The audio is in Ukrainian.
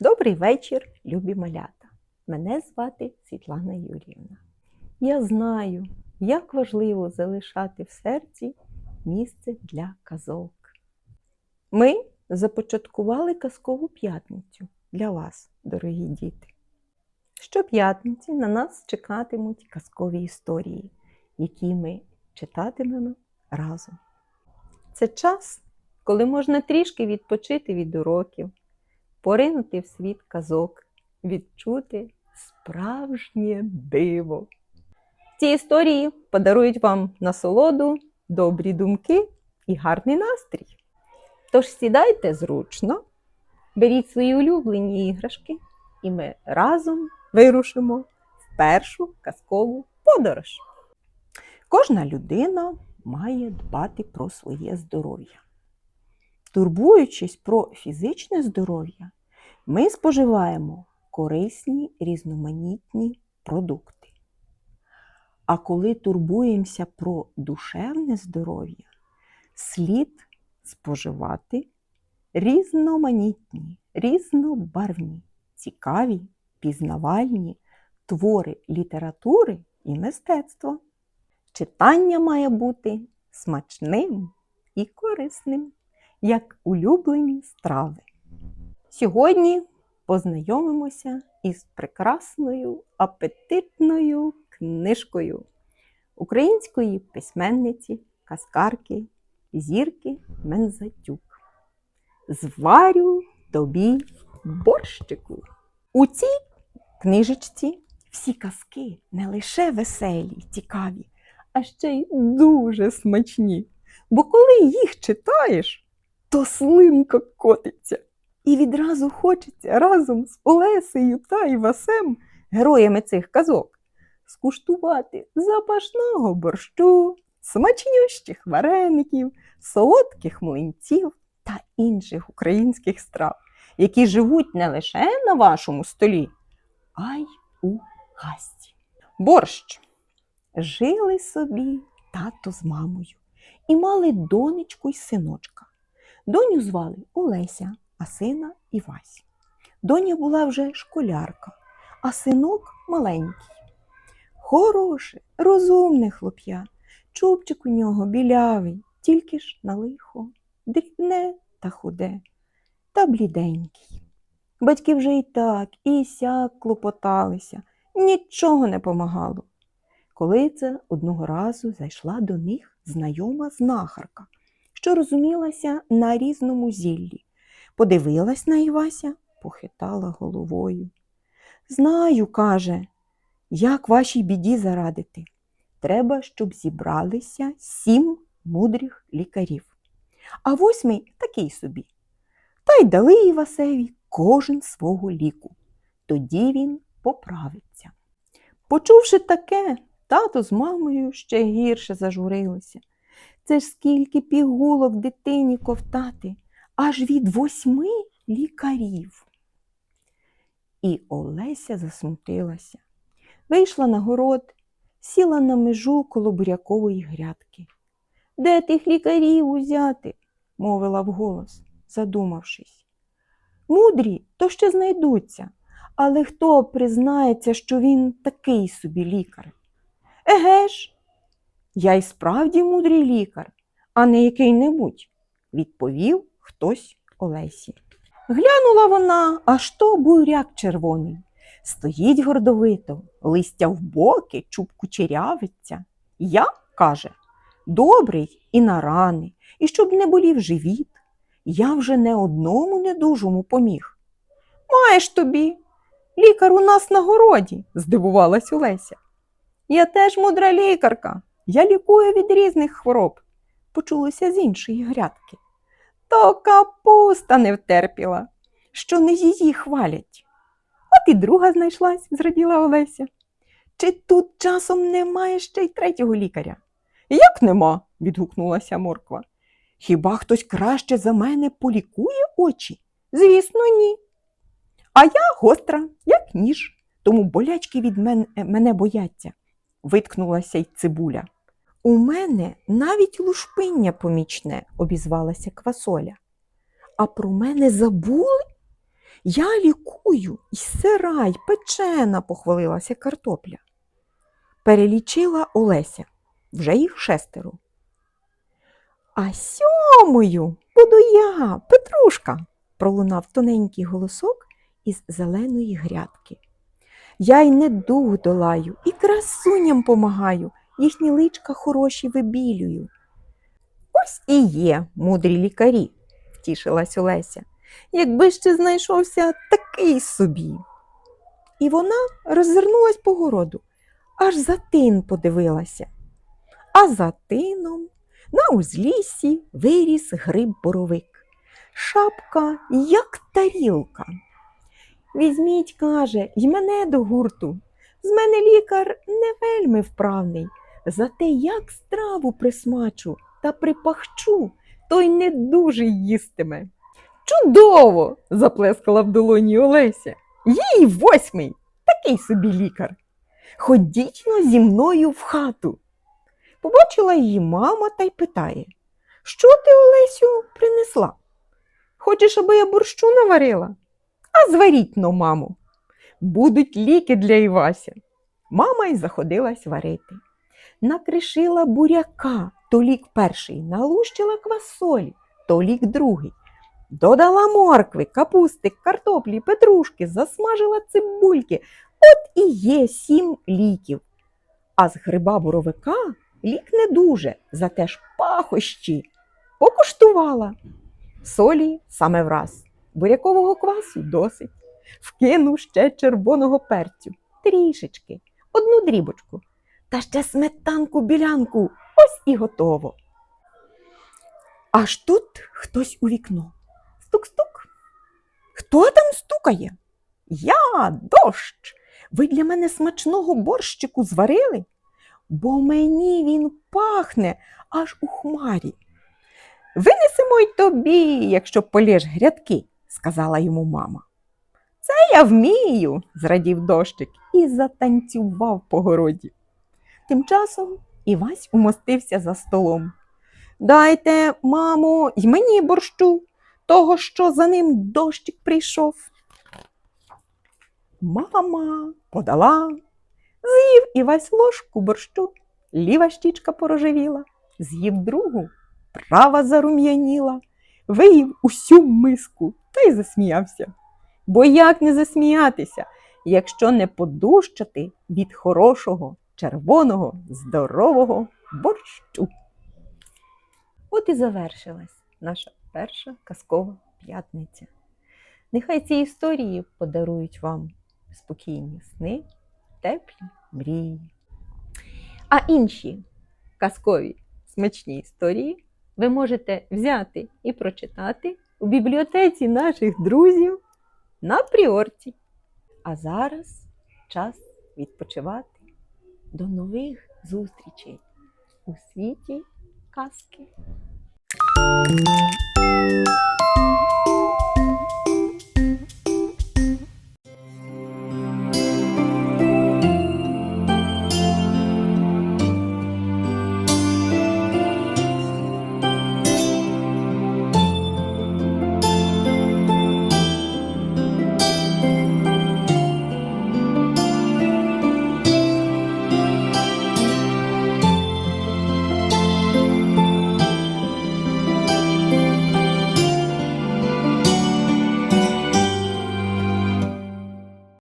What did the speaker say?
Добрий вечір, любі малята. Мене звати Світлана Юріївна. Я знаю, як важливо залишати в серці місце для казок. Ми започаткували казкову п'ятницю для вас, дорогі діти. Щоп'ятниці на нас чекатимуть казкові історії, які ми читатимемо разом. Це час, коли можна трішки відпочити від уроків, поринути в світ казок, відчути справжнє диво. Ці історії подарують вам насолоду, добрі думки і гарний настрій. Тож сідайте зручно, беріть свої улюблені іграшки, і ми разом вирушимо в першу казкову подорож. Кожна людина має дбати про своє здоров'я. Турбуючись про фізичне здоров'я, ми споживаємо корисні різноманітні продукти. А коли турбуємося про душевне здоров'я, слід споживати різноманітні, різнобарвні, цікаві, пізнавальні твори літератури і мистецтва. Читання має бути смачним і корисним, як улюблені страви. Сьогодні познайомимося із прекрасною апетитною книжкою української письменниці, казкарки Зірки Мензатюк. Зварю тобі борщику. У цій книжечці всі казки не лише веселі, цікаві, а ще й дуже смачні. Бо коли їх читаєш, то слинка котиться. І відразу хочеться разом з Олесею та Івасем, героями цих казок, скуштувати запашного борщу, смачнющих вареників, солодких млинців та інших українських страв, які живуть не лише на вашому столі, а й у гасті. Борщ. Жили собі тато з мамою і мали донечку й синочка. Доню звали Олеся, а сина Івась. Доня була вже школярка, а синок маленький. Хороше, розумне хлоп'я, чубчик у нього білявий, тільки ж на лихо, дрібне та худе, та бліденький. Батьки вже і так, і сяк клопоталися, нічого не помагало. Коли це одного разу зайшла до них знайома знахарка, що розумілася на різному зіллі. Подивилась на Івася, похитала головою. Знаю, каже, як вашій біді зарадити. Треба, щоб зібралися сім мудрих лікарів. А восьмий такий собі. Та й дали Івасеві кожен свого ліку. Тоді він поправиться. Почувши таке, тато з мамою ще гірше зажурилися. Це ж скільки пігулок дитині ковтати, аж від восьми лікарів. І Олеся засмутилася. Вийшла на город, сіла на межу коло бурякової грядки. Де тих лікарів узяти? мовила вголос, задумавшись. Мудрі то ще знайдуться, але хто признається, що він такий собі лікар? Еге ж, я й справді мудрий лікар, а не який-небудь, відповів хтось Олесі. Глянула вона, аж то буряк червоний. Стоїть гордовито, листя в боки, чуб кучерявиться. Я, каже, добрий і на рани, і щоб не болів живіт. Я вже не одному недужому поміг. Маєш тобі, лікар у нас на городі, здивувалась Олеся. Я теж мудра лікарка. Я лікую від різних хвороб, почулося з іншої грядки. То капуста не втерпіла, що не її хвалять. От і друга знайшлась, зраділа Олеся. Чи тут часом немає ще й третього лікаря? Як нема? відгукнулася морква. Хіба хтось краще за мене полікує очі? Звісно, ні. А я гостра, як ніж, тому болячки від мен- мене бояться, виткнулася й цибуля. У мене навіть лушпиння помічне, обізвалася квасоля. А про мене забули? Я лікую і сира, й печена, похвалилася картопля. Перелічила Олеся, вже їх шестеро. А сьомою буду я, Петрушка, пролунав тоненький голосок із зеленої грядки. Я й недуг долаю, і красуням помагаю, їхні личка хороші вибілюю. Ось і є мудрі лікарі, втішилась Олеся, якби ще знайшовся такий собі. І вона роззирнулась по городу, аж за тин подивилася. А за тином на узліссі виріс гриб боровик. Шапка, як тарілка. Візьміть, каже, й мене до гурту. З мене лікар не вельми вправний. Зате як страву присмачу та припахчу, той не дуже їстиме. Чудово! заплескала в долоні Олеся. Їй восьмий, такий собі лікар. Ходіть но зі мною в хату. Побачила її мама та й питає, що ти, Олесю, принесла? Хочеш, аби я борщу наварила? А зваріть но, мамо. Будуть ліки для Івася. Мама й заходилась варити. Накришила буряка, то лік перший, налущила квасолі, то лік другий. Додала моркви, капусти, картоплі, петрушки, засмажила цибульки. От і є сім ліків. А з гриба боровика лік не дуже, зате ж пахощі. Покуштувала. Солі саме враз, бурякового квасу досить. Вкинув ще червоного перцю, трішечки, одну дрібочку, та ще сметанку білянку, ось і готово. Аж тут хтось у вікно. Стук-стук. Хто там стукає? Я, дощ. Ви для мене смачного борщику зварили? Бо мені він пахне аж у хмарі. Винесемо й тобі, якщо полєш грядки, сказала йому мама. Це я вмію, зрадів дощик і затанцював по городі. Тим часом Івась умостився за столом. Дайте, мамо, й мені борщу, того, що за ним дощик прийшов. Мама подала, з'їв Івась ложку борщу, ліва щічка порожевіла, з'їв другу, права зарум'яніла, виїв усю миску та й засміявся. Бо як не засміятися, якщо не подущати від хорошого, червоного, здорового борщу. От і завершилась наша перша казкова п'ятниця. Нехай ці історії подарують вам спокійні сни, теплі мрії. А інші казкові смачні історії ви можете взяти і прочитати у бібліотеці наших друзів на пріорті. А зараз час відпочивати. До нових зустрічей у світі казки.